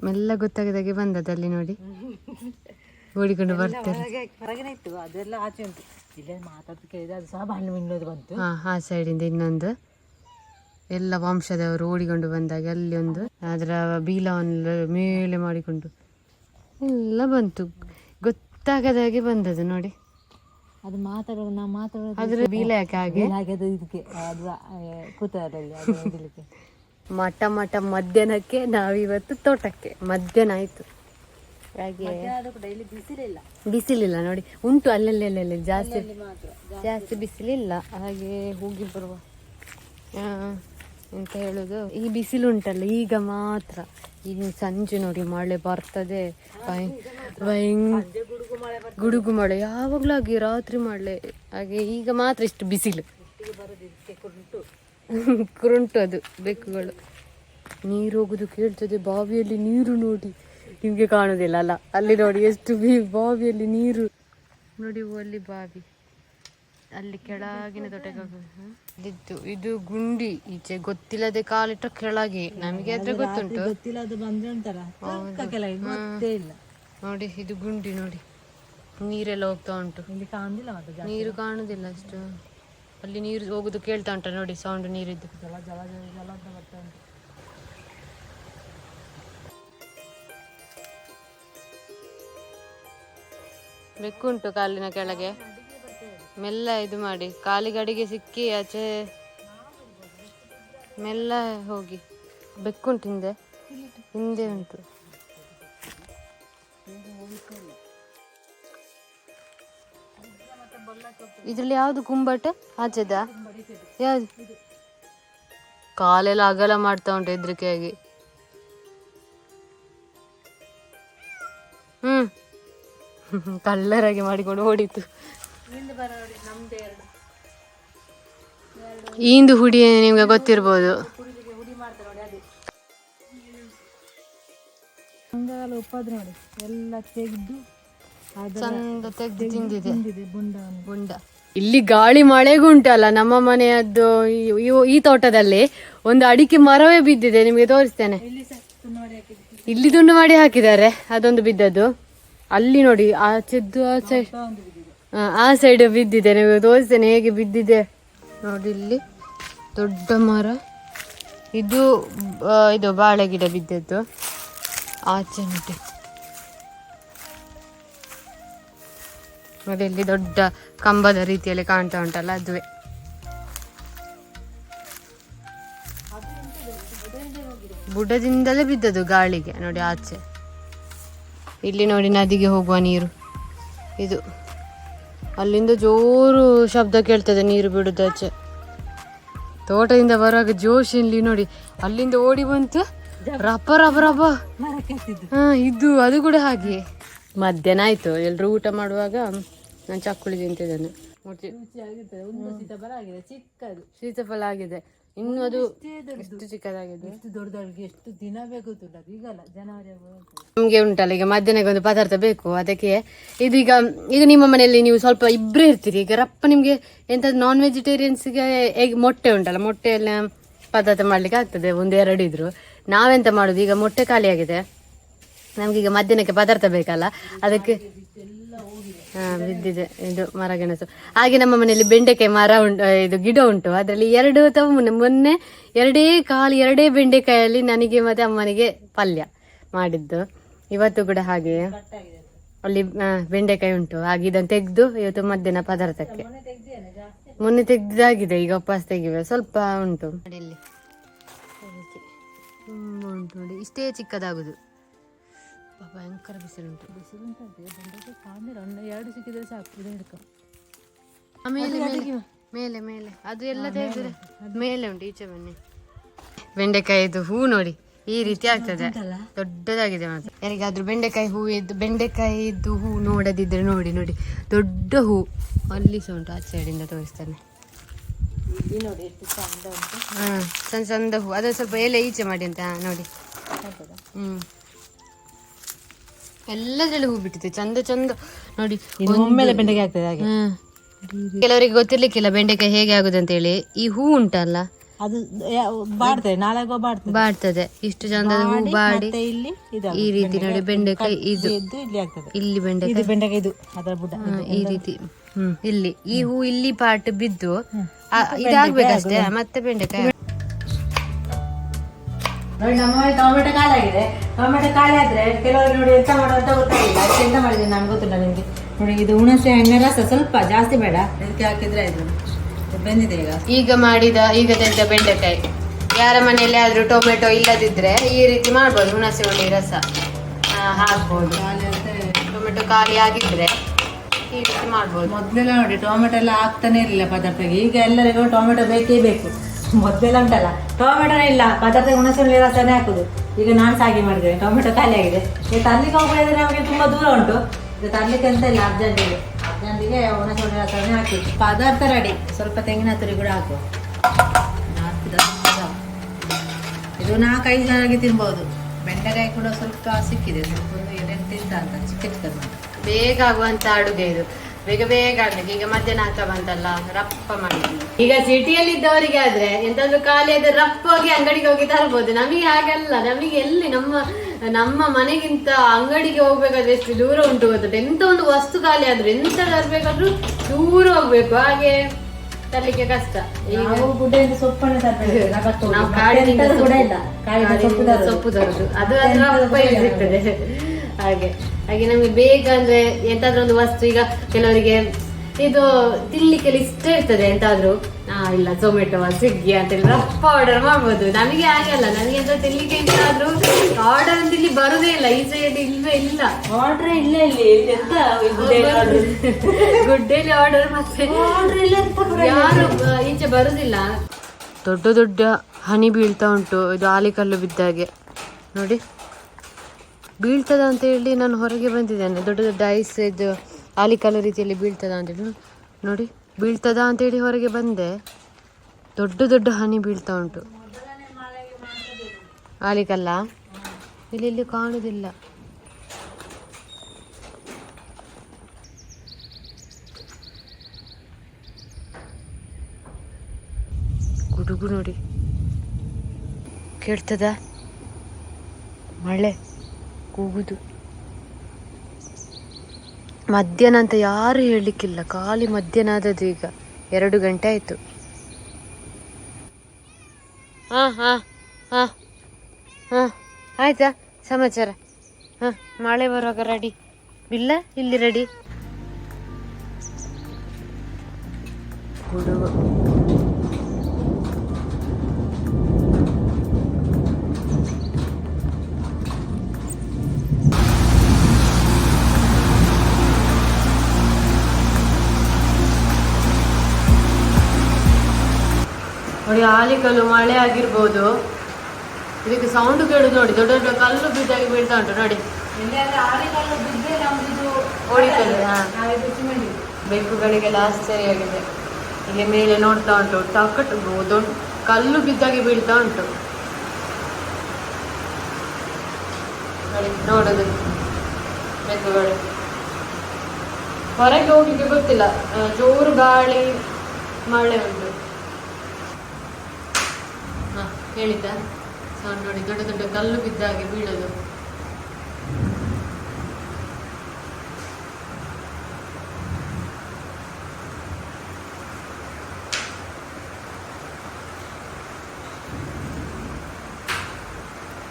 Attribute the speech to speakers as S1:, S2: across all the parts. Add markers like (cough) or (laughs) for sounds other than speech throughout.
S1: ಮೆಲ್ಲ ಗೊತ್ತಾಗದಾಗೆ ಬಂದದಲ್ಲಿ ಅಲ್ಲಿ ನೋಡಿ. ಓಡಿಕೊಂಡು ಬರ್ತಾರೆ.
S2: ಹೊರಗೆ ಹೊರಗಿನ ಇತ್ತು. ಅದೆಲ್ಲ ಆಚೆ ಉಂಟು. ಇಲ್ಲೇ ಮಾತಾಡ್ತು ಕೇಳಿದ್ರೆ ಅದು ಸಹ ಹಣ್ಣು ಮಿನ್ನೋದು ಬಂತು.
S1: ಹಾ ಆ ಸೈಡಿಂದ ಇನ್ನೊಂದು. ಎಲ್ಲ ವಂಶದವರು ಓಡಿಕೊಂಡು ಬಂದಾಗ ಅಲ್ಲಿ ಒಂದು. ಅದರ ಬೀಲವನ್ನು ಮೇಲೆ ಮಾಡಿಕೊಂಡು ಎಲ್ಲ ಬಂತು. ಗೊತ್ತಾಗದಾಗೆ ಬಂದದ್ದು ನೋಡಿ.
S2: ಅದು ಮಾತಾಡೋದು ನಾವು ಮಾತಾಡೋದು
S1: ಅದ್ರ ಬೀಲ ಯಾಕೆ ಹಾಗೆ?
S2: ಹಾಗೆ ಅದು ಇದಕ್ಕೆ ಅದು ನೋಡಲಿಕ್ಕೆ (laughs)
S1: ಮಠ ಮಠ ಮಧ್ಯಾಹ್ನಕ್ಕೆ ನಾವಿವತ್ತು ತೋಟಕ್ಕೆ. ಮಧ್ಯಾಹ್ನ ಆಯ್ತು. ಹಾಗೆ
S2: ಬಿಸಿಲಿಲ್ಲ.
S1: ಬಿಸಿಲಿಲ್ಲ ನೋಡಿ. ಉಂಟು ಅಲ್ಲಲ್ಲಿ ಅಲ್ಲಲ್ಲಿ ಜಾಸ್ತಿ. ಜಾಸ್ತಿ. ಬಿಸಿಲಿಲ್ಲ. ಹಾಗೆ ಹೋಗಿ ಬರುವ. ಅಂತ ಎಂತ ಹೇಳುದು? ಈ ಬಿಸಿಲು ಉಂಟಲ್ಲ ಈಗ ಮಾತ್ರ. ಇನ್ನು ಸಂಜೆ ನೋಡಿ ಮಳೆ ಬರ್ತದೆ.
S2: ಗುಡುಗು ಮಳೆ
S1: ಯಾವಾಗಲೂ ಹಾಗೆ ರಾತ್ರಿ ಮಳೆ. ಹಾಗೆ ಈಗ ಮಾತ್ರ ಇಷ್ಟು ಬಿಸಿಲು.
S2: ಕುರುಟು
S1: ಅದು ಬೆಕ್ಕುಗಳು. ನೀರು ಹೋಗುದು ಕೇಳ್ತದೆ ಬಾವಿಯಲ್ಲಿ ನೀರು ನೋಡಿ. ನಿಮ್ಗೆ ಕಾಣೋದಿಲ್ಲ ಅಲ್ಲ? ಅಲ್ಲಿ ನೋಡಿ ಎಷ್ಟು ಬಿ- ಬಾವಿಯಲ್ಲಿ ನೀರು. ನೋಡಿ ಅಲ್ಲಿ ಬಾವಿ. ಅಲ್ಲಿ ಕೆಳಗಿನ ಇದ್ದು ಇದು ಗುಂಡಿ ಈಚೆ. ಗೊತ್ತಿಲ್ಲದೆ ಕಾಲಿಟ್ಟ ಕೆಳಗೆ. ನಮಗೆ ಆದ್ರೆ ಗೊತ್ತುಂಟು.
S2: ಇಲ್ಲ.
S1: ನೋಡಿ ಇದು ಗುಂಡಿ ನೋಡಿ. ನೀರೆಲ್ಲ ಹೋಗ್ತಾ ಉಂಟು. ನೀರು ಕಾಣುದಿಲ್ಲ ಅಷ್ಟು. ಅಲ್ಲಿ ನೀರು ಹೋಗುದು ಕೇಳ್ತಾ ಉಂಟ ನೋಡಿ ಸೌಂಡ್ ನೀರಿದ್ದು. ಬೆಕ್ಕುಂಟು ಕಾಲಿನ ಕೆಳಗೆ. ಮೆಲ್ಲ ಇದು ಮಾಡಿ, ಕಾಲಿಗೆ ಅಡಿಗೆ ಸಿಕ್ಕಿ ಆಚೆ ಮೆಲ್ಲ ಹೋಗಿ. ಬೆಕ್ಕುಂಟು ಹಿಂದೆ. ಹಿಂದೆ ಉಂಟು. ಇದ್ರಲ್ಲಿ ಯಾವ್ದು ಕುಂಬಟ ಆಚೆದ? ಯಾವ್ದು? ಕಾಲೆಲ್ಲ ಅಗಲ ಮಾಡ್ತಾ ಉಂಟು ಹೆದ್ರಿಕೆಯಾಗಿ. ಹ್ಮ್. (laughs) ಕಳ್ಳರಾಗಿ ಮಾಡಿಕೊಂಡು ಓಡಿತು ಈಂದು ಹುಡಿ ನಿಮ್ಗೆ ಗೊತ್ತಿರ್ಬೋದು?
S2: ನೋಡಿ ಎಲ್ಲ ತೆಗೆದು
S1: ಚಂದ ತೆಗ್ದು ತಿಂದಿದೆ. ಬೊಂಡ. ಇಲ್ಲಿ ಗಾಳಿ ಮಳೆಗೂ ಉಂಟಲ್ಲ ನಮ್ಮ ಮನೆಯದ್ದು ಈ- ತೋಟದಲ್ಲಿ ಒಂದು ಅಡಿಕೆ ಮರವೇ ಬಿದ್ದಿದೆ ನಿಮಗೆ ತೋರಿಸ್ತೇನೆ.
S2: ಇಲ್ಲಿ ದುಂಡು ನೋಡಿ
S1: ಇಲ್ಲಿ ತುಂಡು ಮಾಡಿ ಹಾಕಿದ್ದಾರೆ ಅದೊಂದು ಬಿದ್ದದ್ದು. ಅಲ್ಲಿ ನೋಡಿ ಆಚೆದ್ದು ಆ ಸೈಡ್ ಆ ಸೈಡ್ ಬಿದ್ದಿದೆ ನಿಮಗೆ ತೋರಿಸ್ತೇನೆ ಹೇಗೆ ಬಿದ್ದಿದೆ. ನೋಡಿ ಇಲ್ಲಿ ದೊಡ್ಡ ಮರ. ಇದು ಇದು ಬಾಳೆ ಗಿಡ ಬಿದ್ದದ್ದು. ಆಚೆ ನೋಡಿ. ನೋಡಿ ಇಲ್ಲಿ ದೊಡ್ಡ ಕಂಬದ ರೀತಿಯಲ್ಲಿ ಕಾಣ್ತಾ ಉಂಟಲ್ಲ ಅದುವೆ. ಬುಡದಿಂದಲೇ ಬಿದ್ದದು ಗಾಳಿಗೆ ನೋಡಿ ಆಚೆ. ಇಲ್ಲಿ ನೋಡಿ ನದಿಗೆ ಹೋಗುವ ನೀರು. ಇದು ಅಲ್ಲಿಂದ ಜೋರು ಶಬ್ದ ಕೇಳ್ತದೆ ನೀರು ಬಿಡುದು ಆಚೆ. ತೋಟದಿಂದ ಬರುವಾಗ ಜೋಶ್ ಇಲ್ಲಿ ನೋಡಿ ಅಲ್ಲಿಂದ ಓಡಿ ಬಂತು. ರಪ್ಪ
S2: ರಬ ರಬ
S1: ಹಾ ಇದು ಅದು ಕೂಡ ಹಾಗೆ ಮಧ್ಯಾಹ್ನ ಆಯ್ತು ಎಲ್ರು ಊಟ ಮಾಡುವಾಗ ನಾನು ಚಕ್ಕುಳಿ ತಿಂತಿದ್ದೇನೆ
S2: ಚಿಕ್ಕದು.
S1: ಸೀತಾಫಲ ಆಗಿದೆ ಇನ್ನು ಅದು ಎಷ್ಟು ಚಿಕ್ಕದಾಗಿದೆ?
S2: ಎಷ್ಟು ದೊಡ್ಡದಾಗಿ ಎಷ್ಟು ದಿನ ಬೇಕು ಈಗಲ್ಲ ಜನವರಿ
S1: ನಮ್ಗೆ ಉಂಟಲ್ಲ ಈಗ ಮಧ್ಯಾಹ್ನಕ್ಕೆ ಒಂದು ಪದಾರ್ಥ ಬೇಕು. ಅದಕ್ಕೆ ಇದೀಗ ಈಗ ನಿಮ್ಮ ಮನೆಯಲ್ಲಿ ನೀವು ಸ್ವಲ್ಪ ಇಬ್ಬರೇ ಇರ್ತೀರಿ. ಈಗ ರಪ್ಪ ನಿಮಗೆ ಎಂತ ನಾನ್ ವೆಜಿಟೇರಿಯನ್ಸ್ಗೆ ಮೊಟ್ಟೆ ಉಂಟಲ್ಲ ಮೊಟ್ಟೆಯೆಲ್ಲ ಪದಾರ್ಥ ಮಾಡ್ಲಿಕ್ಕೆ ಆಗ್ತದೆ ಒಂದು ಎರಡು ಇದ್ರು. ನಾವೆಂತ ಮಾಡುದು? ಈಗ ಮೊಟ್ಟೆ ಖಾಲಿ ಆಗಿದೆ ಈಗ ಮಧ್ಯಾಹ್ನಕ್ಕೆ ಪದಾರ್ಥ ಬೇಕಲ್ಲ ಅದಕ್ಕೆ ಬಿದ್ದಿದೆ. ಇದು ಮರಗೆಣಸು ಹಾಗೆ ನಮ್ಮ ಮನೆಯಲ್ಲಿ ಬೆಂಡೆಕಾಯಿ ಮರ ಉಂಟು ಇದು ಗಿಡ ಉಂಟು. ಅದರಲ್ಲಿ ಎರಡು ಅಥವಾ ಮೊನ್ನೆ ಎರಡೇ ಕಾಲು ಎರಡೇ ಬೆಂಡೆಕಾಯಲ್ಲಿ ನನಗೆ ಮತ್ತೆ ಅಮ್ಮನಿಗೆ ಪಲ್ಯ ಮಾಡಿದ್ದು. ಇವತ್ತು ಕೂಡ ಹಾಗೆ ಅಲ್ಲಿ ಬೆಂಡೆಕಾಯಿ ಉಂಟು. ಹಾಗೆ ಇದನ್ನು ತೆಗೆದು ಇವತ್ತು ಮಧ್ಯಾಹ್ನ ಪದಾರ್ಥಕ್ಕೆ.
S2: ಮೊನ್ನೆ
S1: ತೆಗೆದಾಗಿದೆ, ಈಗ ವಾಪಸ್ ತೆಗಿವೆ ಸ್ವಲ್ಪ ಉಂಟು. ಉಂಟು ನೋಡಿ. ಇಷ್ಟೇ ಚಿಕ್ಕದಾಗುದು. ಭಯಂಕರ ಬಿಸಿಲುಂಟು
S2: ಬಿಸಿಲು ಉಂಟು ಬಂದದ್ದು ಕಾಣಿರ ಒಂದು ಎರಡು ಸಿಕ್ಕಿದ್ರೆ ಸಾಕು ಹಿಡ್ಕ ಹಿಡ್ಕೊ.
S1: ಆಮೇಲೆ ಮೇಲೆ ಮೇಲೆ ಅದು ಎಲ್ಲ ತೆಗೆದ್ರೆ ಮೇಲೆ ಉಂಟು ಈಚೆ ಬನ್ನಿ. ಬೆಂಡೆಕಾಯಿದು ಹೂ ನೋಡಿ ಈ ರೀತಿ ಆಗ್ತದೆ. ದೊಡ್ಡದಾಗಿದೆ ಮಾತ್ರ. ಯಾರಿಗಾದ್ರೂ ಬೆಂಡೆಕಾಯಿ ಹೂ ಇದ್ದು ಬೆಂಡೆಕಾಯಿದ್ದು ಹೂ ನೋಡದಿದ್ರೆ ನೋಡಿ ನೋಡಿ. ದೊಡ್ಡ ಹೂ ಅಲ್ಲಿ ಸಹ ಉಂಟು ಆಚೆ ಸೈಡಿಂದ ತೋರಿಸ್ತಾನೆ.
S2: ನೋಡಿ ಎಷ್ಟು ಚಂದ ಉಂಟು.
S1: ಹಾ ಸಣ್ಣ ಸಣ್ಣ ಹೂ. ಅದು ಸ್ವಲ್ಪ ಎಲೆ ಈಚೆ ಮಾಡಿ ಅಂತ ನೋಡಿ. ಹ್ಮ್. ಎಲ್ಲದ್ರಲ್ಲಿ ಹೂ ಬಿಟ್ಟಿದೆ ಚಂದ ಚಂದ. ನೋಡಿ
S2: ಒಮ್ಮೆಲೆ ಬೆಂಡೆಕಾಯಿ ಆಗ್ತದೆ ಹಾಗೆ.
S1: ಕೆಲವರಿಗೆ ಗೊತ್ತಿರ್ಲಿಕ್ಕಿಲ್ಲ ಬೆಂಡೆಕಾಯಿ ಹೇಗೆ ಆಗುದು ಅಂತ ಹೇಳಿ. ಈ ಹೂ ಉಂಟಲ್ಲ?
S2: ಅದು ಬಾಡ್ತದೆ ನಾಳೆಗೋ ಬಾಡ್ತದೆ.
S1: ಬಾಡ್ತದೆ. ಇಷ್ಟು ಚಂದ ಹೂ ಬಾಡಿ
S2: ಇಲ್ಲಿ
S1: ಈ ರೀತಿ ನೋಡಿ ಬೆಂಡೆಕಾಯಿ ಇದು.
S2: ಇಲ್ಲಿ ಆಗ್ತದೆ.
S1: ಇಲ್ಲಿ ಬೆಂಡೆಕಾಯಿ.
S2: ಬೆಂಡೆಕಾಯಿ ಇದು ಅದರ ಬುಡ
S1: ಈ ರೀತಿ. ಇಲ್ಲಿ ಈ ಹೂ ಇಲ್ಲಿ ಪಾಟ್ ಬಿದ್ದು ಇದಾಗ್ಬೇಕಷ್ಟೇ. ಮತ್ತೆ ಬೆಂಡೆಕಾಯಿ
S2: ನೋಡಿ ನಮ್ಮ ಮನೆ ಟೊಮೆಟೊ ಖಾಲಿ ಆಗಿದೆ ಟೊಮೆಟೊ ಖಾಲಿ ಆದ್ರೆ ಕೆಲವರು ನೋಡಿ ಎಂತ ಮಾಡೋ ಅಂತ ಗೊತ್ತಾಗಿಲ್ಲ. ಅದಕ್ಕೆ ಎಂತ ಮಾಡಿದೆ ನಮ್ಗೆ ಗೊತ್ತಿಲ್ಲ ನಿಮಗೆ? ನೋಡಿ ಇದು ಹುಣಸೆ ಹಣ್ಣಿನ ರಸ ಸ್ವಲ್ಪ ಜಾಸ್ತಿ ಬೇಡ. ಇದಕ್ಕೆ ಹಾಕಿದ್ರೆ ಆಯ್ತು. ಇದು ಬೆಂದಿದೆ ಈಗ.
S1: ಈಗ ಮಾಡಿದ ಈಗ ತೆಗೆದ ಬೆಂಡೆಕಾಯಿ. ಯಾರ ಮನೆಯಲ್ಲಿ ಆದ್ರೂ ಟೊಮೆಟೊ ಇಲ್ಲದಿದ್ರೆ ಈ ರೀತಿ ಮಾಡ್ಬೋದು ಹುಣಸೆ ಹುಳಿ ರಸ. ಹಾಕ್ಬೋದು. ಟೊಮೆಟೊ ಖಾಲಿ ಆಗಿದ್ರೆ ಈ ರೀತಿ ಮಾಡ್ಬೋದು.
S2: ಮೊದಲೆಲ್ಲ ನೋಡಿ ಟೊಮೆಟೊ ಎಲ್ಲ ಹಾಕ್ತಾನೆ ಇರಲಿಲ್ಲ ಪದಾರ್ಥಕ್ಕೆ. ಈಗ ಎಲ್ಲರಿಗೂ ಟೊಮೆಟೊ ಬೇಕೇ ಬೇಕು. ಮೊದಲೆಲ್ಲ ಉಂಟಲ್ಲ ಟೊಮೆಟೊನೇ ಇಲ್ಲ ಪದಾರ್ಥ ಹುಣಸೆ ರಸನೇ ಹಾಕುದು. ಈಗ ನಾನು ಸಾಗಿ ಮಾಡಿದ್ದೇನೆ ಟೊಮೆಟೊ ಖಾಲಿ ಆಗಿದೆ. ಈಗ ತರ್ಲಿಕ್ಕೆ ಹೋಗ್ಬೇಕಾದ್ರೆ ನಮಗೆ ತುಂಬಾ ದೂರ ಉಂಟು. ಈಗ ತರ್ಲಿಕ್ಕೆ ಅಂತ ಇಲ್ಲ, ಅರ್ಜೆಂಟಿಗೆ. ಅರ್ಜೆಂಟಿಗೆ ಹುಣಸೆ ರಸನೇ ಹಾಕಿ ಪದಾರ್ಥ ರೆಡಿ ಸ್ವಲ್ಪ ತೆಂಗಿನ ತುರಿ ಕೂಡ ಹಾಕು. ಇದು ನಾಲ್ಕೈದು ಜನರಿಗೆ ತಿನ್ಬೋದು. ಬೆಂಡೆಕಾಯಿ ಕೂಡ ಸ್ವಲ್ಪ ಸಿಕ್ಕಿದೆ, ಸ್ವಲ್ಪ ಏಳೆಂಟು ತಿಂತ ಅಂತ, ಚಿಕ್ಕ ಚಿಕ್ಕದು
S1: ಬೇಗ ಆಗುವಂತ ಅಡುಗೆ ಇದು. ಬೇಗ ಬೇಗ ಆಗ್ಬೇಕು. ಈಗ ಮಧ್ಯಾಹ್ನ ಆಗ್ತಾ ಬಂತಲ್ಲ ರಪ್ಪ ಮಾಡಿ ಈಗ ಸಿಟಿಯಲ್ಲಿ ಇದ್ದವರಿಗೆ ಆದ್ರೆ ಎಂತಾದ್ರೂ ಖಾಲಿ ಆದ್ರೆ ರಪ್ಪ ಹೋಗಿ ಅಂಗಡಿಗೆ ಹೋಗಿ ತರ್ಬೋದು. ನಮಗೆ ಹಾಗಲ್ಲ. ನಮಗೆ ಎಲ್ಲಿ ನಮ್ಮ ನಮ್ಮ ಮನೆಗಿಂತ ಅಂಗಡಿಗೆ ಹೋಗ್ಬೇಕಾದ್ರೆ ಎಷ್ಟು ದೂರ ಉಂಟು ಗೊತ್ತದೆ ಎಂತ ಒಂದು ವಸ್ತು ಖಾಲಿ ಆದ್ರೆ ಎಂತ ತರ್ಬೇಕಾದ್ರೂ ದೂರ ಹೋಗ್ಬೇಕು. ಹಾಗೆ ತರ್ಲಿಕ್ಕೆ ಕಷ್ಟ. ಸೊಪ್ಪು-
S2: ತರುದು.
S1: ಅದು ಅದ್ರ. ಸಿಗ್ತದೆ ಹಾಗೆ. ಹಾಗೆ ನಮಗೆ ಬೇಗ ಅಂದ್ರೆ ಎಂತಾದ್ರೂ ಒಂದು ವಸ್ತು ಈಗ ಕೆಲವರಿಗೆ ಇದು ತಿನ್ಲಿಕ್ಕೆ ಇಷ್ಟ ಇರ್ತದೆ ಎಂತಾದ್ರೂ. ಹಾ ಇಲ್ಲ ಝೊಮ್ಯಾಟೊ ಸ್ವಿಗ್ಗಿ ಅಂತೆಲ್ಲ ರಪ್ಪ ಆರ್ಡರ್ ಮಾಡ್ಬೋದು. ನಮಗೆ ಆಗಲ್ಲ ನನಗೆ ಅಂತ ತಿನ್ಲಿಕ್ಕೆ ಎಂತಾದ್ರೂ ಆರ್ಡರ್ ಅಂತ ಇಲ್ಲಿ ಬರುದೇ ಇಲ್ಲ ಈ ಸೈಡ್ ಇಲ್ವೇ ಇಲ್ಲ.
S2: ಆರ್ಡರ್ ಇಲ್ಲ ಇಲ್ಲಿ ಎಂತ ಗುಡ್ ಡೇಲಿ ಆರ್ಡರ್
S1: ಮತ್ತೆ
S2: ಆರ್ಡರ್ ಇಲ್ಲ
S1: ಯಾರು ಈಚೆ ಬರುದಿಲ್ಲ. ದೊಡ್ಡ ದೊಡ್ಡ ಹನಿ ಬೀಳ್ತಾ ಉಂಟು ಇದು ಆಲಿಕಲ್ಲು ಬಿದ್ದಾಗೆ. ನೋಡಿ. ಬೀಳ್ತದ ಅಂತ ಹೇಳಿ ನಾನು ಹೊರಗೆ ಬಂದಿದ್ದೇನೆ. ದೊಡ್ಡ ದೊಡ್ಡ ಐಸ್ ಇದು ಆಲಿಕಲ್ಲು ರೀತಿಯಲ್ಲಿ ಬೀಳ್ತದ ಅಂತೇಳಿ ನೋಡಿ, ಬೀಳ್ತದ ಅಂತೇಳಿ ಹೊರಗೆ ಬಂದೆ. ದೊಡ್ಡ ದೊಡ್ಡ ಹನಿ ಬೀಳ್ತಾ ಉಂಟು. ಆಲಿಕಲ್ಲ ಇಲ್ಲಿ ಇಲ್ಲಿ ಕಾಣುವುದಿಲ್ಲ ಗುಡುಗು ನೋಡಿ. ಕೇಳ್ತದ? ಮಳೆ. ಕೂಗುದು ಮಧ್ಯಾಹ್ನ ಅಂತ ಯಾರು ಹೇಳಲಿಕ್ಕಿಲ್ಲ. ಖಾಲಿ ಮಧ್ಯಾಹ್ನ ಆದದ್ದು ಈಗ. ಎರಡು ಗಂಟೆ ಆಯ್ತು. ಹಾ ಹಾ ಹಾ ಹಾ. ಆಯ್ತಾ? ಸಮಾಚಾರ? ಹಾ ಮಳೆ ಬರುವಾಗ ರೆಡಿ ಇಲ್ಲ ಇಲ್ಲಿ ರೆಡಿ ಗುಡುಗು ನೋಡಿ ಆಲಿಕಲ್ಲು ಮಳೆ ಆಗಿರ್ಬೋದು. ಇದಕ್ಕೆ ಸೌಂಡ್ ಕೇಳುದು ನೋಡಿ ದೊಡ್ಡ ದೊಡ್ಡ ಕಲ್ಲು ಬಿದ್ದಾಗಿ ಬೀಳ್ತಾ ಉಂಟು ನೋಡಿ
S2: ಬೆಂಕುಗಳಿಗೆಲ್ಲ ಆಶ್ಚರ್ಯ ಆಗಿದೆ
S1: ಓಡಿಕಲ್ಲು. ಬೆಕ್ಕುಗಳಿಗೆಲ್ಲ ಆಶ್ಚರ್ಯವಾಗಿದೆ ಇಲ್ಲಿ ಮೇಲೆ ನೋಡ್ತಾ ಉಂಟು ಟಕಟ್ ದೊಡ್ಡ ಕಲ್ಲು ಬಿದ್ದಾಗಿ ಬೀಳ್ತಾ ಉಂಟು. ನೋಡೋದು ಬೆಕ್ಕುಗಳು. ಹೊರಗೆ ಹೋಗ್ಲಿಕ್ಕೆ ಗೊತ್ತಿಲ್ಲ ಜೋರು ಗಾಳಿ ಮಳೆ ಉಂಟು ಹಾ ಹೇಳಿದ್ದ. ಸೌಂಡ್ ನೋಡಿ, ದೊಡ್ಡ ದೊಡ್ಡ ಕಲ್ಲು ಬಿದ್ದ ಹಾಗೆ ಬೀಳೋದು.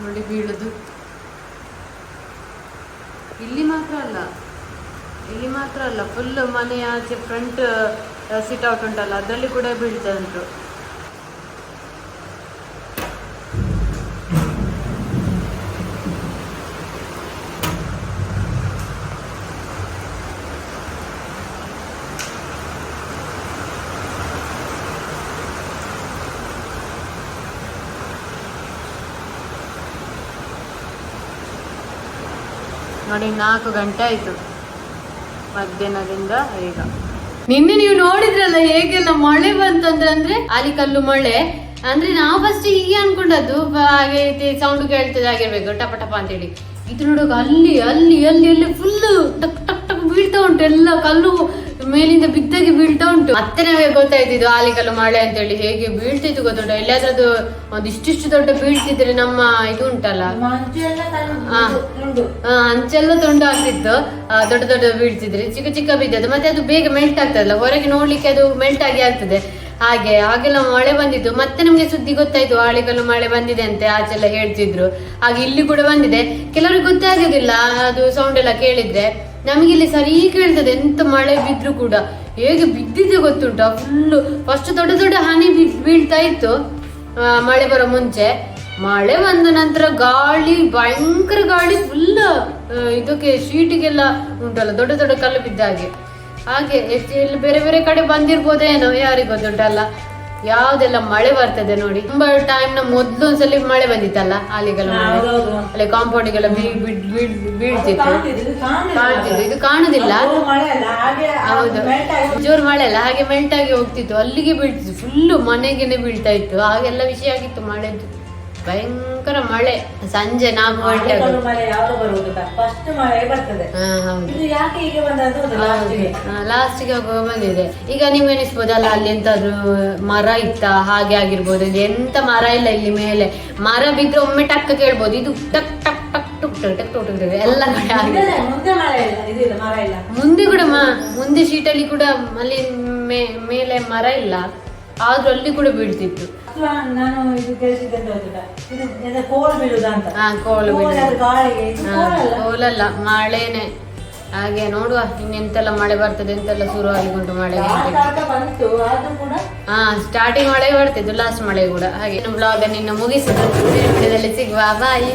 S1: ನೋಡಿ ಬೀಳೋದು. ಇಲ್ಲಿ ಮಾತ್ರ ಅಲ್ಲ, ಇಲ್ಲಿ ಮಾತ್ರ ಅಲ್ಲ ಫುಲ್ ಮನೆಯ ಆಚೆ ಫ್ರಂಟ್ ಸಿಟ್ ಔಟ್ ಉಂಟಲ್ಲ, ಅದರಲ್ಲಿ ಕೂಡ ಬೀಳ್ತಾ ಉಂಟು. ನೋಡಿ, ನಾಲ್ಕು ಗಂಟೆ ಆಯ್ತು. ಮಧ್ಯಾಹ್ನದಿಂದ ಈಗ. ನಿನ್ನೆ ನೀವು ನೋಡಿದ್ರಲ್ಲ ಹೇಗೆಲ್ಲ ಮಳೆ ಬಂತಂದ್ರೆ ಆಲಿಕಲ್ಲು ಮಳೆ. ಅಂದ್ರೆ ನಾವು ಫಸ್ಟ್ ಹೀಗೆ ಅನ್ಕೊಂಡದ್ದು. ಹಾಗೆ ರೀತಿ ಸೌಂಡ್ ಕೇಳ್ತದೆ ಆಗಿರ್ಬೇಕು ಟಪ ಟಪ ಅಂತೇಳಿ. ಇದು ನೋಡೋಕೆ ಅಲ್ಲಿ ಅಲ್ಲಿ ಅಲ್ಲಿ ಅಲ್ಲಿ ಫುಲ್ ಟಕ್ ಟಕ್ ಟಕ್ ಬೀಳ್ತಾ ಉಂಟು. ಎಲ್ಲ ಕಲ್ಲು ಮೇಲಿಂದ ಬಿದ್ದಾಗಿ ಬೀಳ್ತಾ ಉಂಟು. ಮತ್ತೆ ನಮಗೆ ಗೊತ್ತಾಯ್ತಿದ್ದು ಆಲಿಕಲ್ಲು ಮಳೆ ಅಂತ ಹೇಳಿ ಹೇಗೆ ಬೀಳ್ತಿತ್ತು ಗೊತ್ತುಂಟ? ಎಲ್ಲಾದ್ರದ್ದು ಒಂದು ಇಷ್ಟಿಷ್ಟು ದೊಡ್ಡ ಬೀಳ್ತಿದ್ರೆ ನಮ್ಮ ಇದು ಉಂಟಲ್ಲ? ಅಂಚೆಲ್ಲ ತುಂಡು ಆಗ್ತಿತ್ತು ದೊಡ್ಡ ದೊಡ್ಡ ಬೀಳ್ತಿದ್ರೆ ಚಿಕ್ಕ ಚಿಕ್ಕ ಬಿದ್ದದ್ದು. ಮತ್ತೆ ಅದು ಬೇಗ ಮೆಲ್ಟ್ ಆಗ್ತದಲ್ಲ? ಹೊರಗೆ ನೋಡ್ಲಿಕ್ಕೆ ಅದು ಮೆಲ್ಟ್ ಆಗಿ ಆಗ್ತದೆ. ಹಾಗೆ ಆಗೆಲ್ಲ ಮಳೆ ಬಂದಿತ್ತು ಮತ್ತೆ ನಮ್ಗೆ ಸುದ್ದಿ ಗೊತ್ತಾಯ್ತು ಆಳಿಗಲ್ಲು ಮಳೆ ಬಂದಿದೆ ಅಂತೆ ಆಚೆಲ್ಲ ಹೇಳ್ತಿದ್ರು. ಹಾಗೆ ಇಲ್ಲಿ ಕೂಡ ಬಂದಿದೆ. ಕೆಲವರಿಗೆ ಗೊತ್ತಾಗೋದಿಲ್ಲ ಅದು ಸೌಂಡ್ ಎಲ್ಲ ಕೇಳಿದ್ರೆ. ನಮಗೆ ಇಲ್ಲಿ ಸರಿ ಕೇಳ್ತದೆ, ಎಂತ ಮಳೆ ಬಿದ್ರು ಕೂಡ. ಹೇಗೆ ಬಿದ್ದಿದೆ ಗೊತ್ತುಂಟ? ಫುಲ್ಲು ಫಸ್ಟ್ ದೊಡ್ಡ ದೊಡ್ಡ ಹನಿ ಬೀಳ್ತಾ ಇತ್ತು. ಮಳೆ ಬರೋ ಮುಂಚೆ. ಮಳೆ ಬಂದ ನಂತರ ಗಾಳಿ, ಭಯಂಕರ ಗಾಳಿ ಫುಲ್ ಇದಕ್ಕೆ ಶೀಟಿಗೆಲ್ಲ ಉಂಟಲ್ಲ, ದೊಡ್ಡ ದೊಡ್ಡ ಕಲ್ಲು ಬಿದ್ದ ಹಾಗೆ. ಹಾಗೆ ಎಷ್ಟು ಇಲ್ಲಿ ಬೇರೆ ಬೇರೆ ಕಡೆ ಬಂದಿರ್ಬೋದೇನೋ, ಯಾರಿಗೂ ಗೊತ್ತುಂಟಲ್ಲ. ಯಾವ್ದೆಲ್ಲ ಮಳೆ ಬರ್ತದೆ ನೋಡಿ. ತುಂಬಾ ಟೈಮ್ನ ಮೊದ್ಲು ಒಂದ್ಸಲಿ ಮಳೆ ಬಂದಿತ್ತಲ್ಲ ಅಲ್ಲಿಗೆಲ್ಲ. ಅಲ್ಲಿ ಕಾಂಪೌಂಡಿಗೆಲ್ಲ ಬೀಳ್ ಬೀಳ್ ಬೀಳ್ ಬೀಳ್ತಿತ್ತು.
S2: ಕಾಣ್ತಿದ್ದು, ಇದು ಕಾಣುದಿಲ್ಲ.
S1: ಕಾಣ್ತಿತ್ತು ಇದು ಕಾಣುದಿಲ್ಲ. ಹೌದು. ಜೋರು ಮಳೆ ಅಲ್ಲ ಹಾಗೆ ಮೆಲ್ಟ್ ಆಗಿ ಹೋಗ್ತಿತ್ತು. ಅಲ್ಲಿಗೆ ಬೀಳ್ತಿತ್ತು. ಫುಲ್ಲು ಮನೆಗೆನೆ ಬೀಳ್ತಾ ಇತ್ತು. ಹಾಗೆಲ್ಲ ವಿಷಯ ಆಗಿತ್ತು ಮಳೆದು. ಭಯಂಕರ ಮಳೆ. ಸಂಜೆ ನಾಲ್ಕು ಗಂಟೆ
S2: ಮಳೆ ಯಾವಾಗ ಬರುವುದು ಫಸ್ಟ್ ಮಳೆ ಬರ್ತದೆ.
S1: ಹಾ ಹೌದು.
S2: ಇದು ಯಾಕೆ ಹೀಗೆ ಬಂದದ್ದು? ಲಾಸ್ಟಿಗೆ
S1: ಹೋಗುವ ಬಂದಿದೆ. ಈಗ ನೀವು ಎನಿಸ್ಬೋದಲ್ಲ ಅಲ್ಲಿ ಎಂತಾದ್ರು ಮರ ಇತ್ತ? ಹಾಗೆ ಆಗಿರ್ಬೋದು. ಇದು ಎಂತ ಮರ ಇಲ್ಲ ಇಲ್ಲಿ ಮೇಲೆ. ಮರ ಬಿದ್ರೆ ಒಮ್ಮೆ ಟಕ್ ಕೇಳ್ಬೋದು. ಇದು ಟಕ್ ಟಕ್ ಟಕ್ ಟುಕ್ ಟಕ್ ಎಲ್ಲ
S2: ಮುಂದೆ
S1: ಕೂಡ ಮುಂದೆ ಶೀಟಲ್ಲಿ ಕೂಡ ಅಲ್ಲಿ ಮೇಲೆ ಮರ ಇಲ್ಲ. ಆದ್ರೂ ಅಲ್ಲಿ ಕೂಡ ಬೀಳ್ತಿತ್ತು
S2: ನಾನು ಇದು ಕೇಳಿಸಿದ್ದೆ ಇದು ಕೋಲ್ ಬೀಳುದ ಅಂತ.
S1: ಹಾ ಕೋಲು
S2: ಕೋಲಲ್ಲ.
S1: ಮಳೆನೆ. ಹಾಗೆ ನೋಡುವ ಇನ್ನೆಂತೆಲ್ಲ ಮಳೆ ಬರ್ತದೆ ಎಂತೆಲ್ಲ ಶುರು ಆಗಿಕೊಂಡು ಮಳೆ ಹಾ ಸ್ಟಾರ್ಟಿಂಗ್ ಮಳೆ ಬರ್ತಿದ್ದು ಲಾಸ್ಟ್ ಮಳೆ ಕೂಡ. ಹಾಗೆ ಬ್ಲಾಗ್ ನಿನ್ನ ಮುಗಿಸಿದ್ದು ವಿಡಿಯೋದಲ್ಲಿ ಸಿಗುವ. ಬಾಯಿ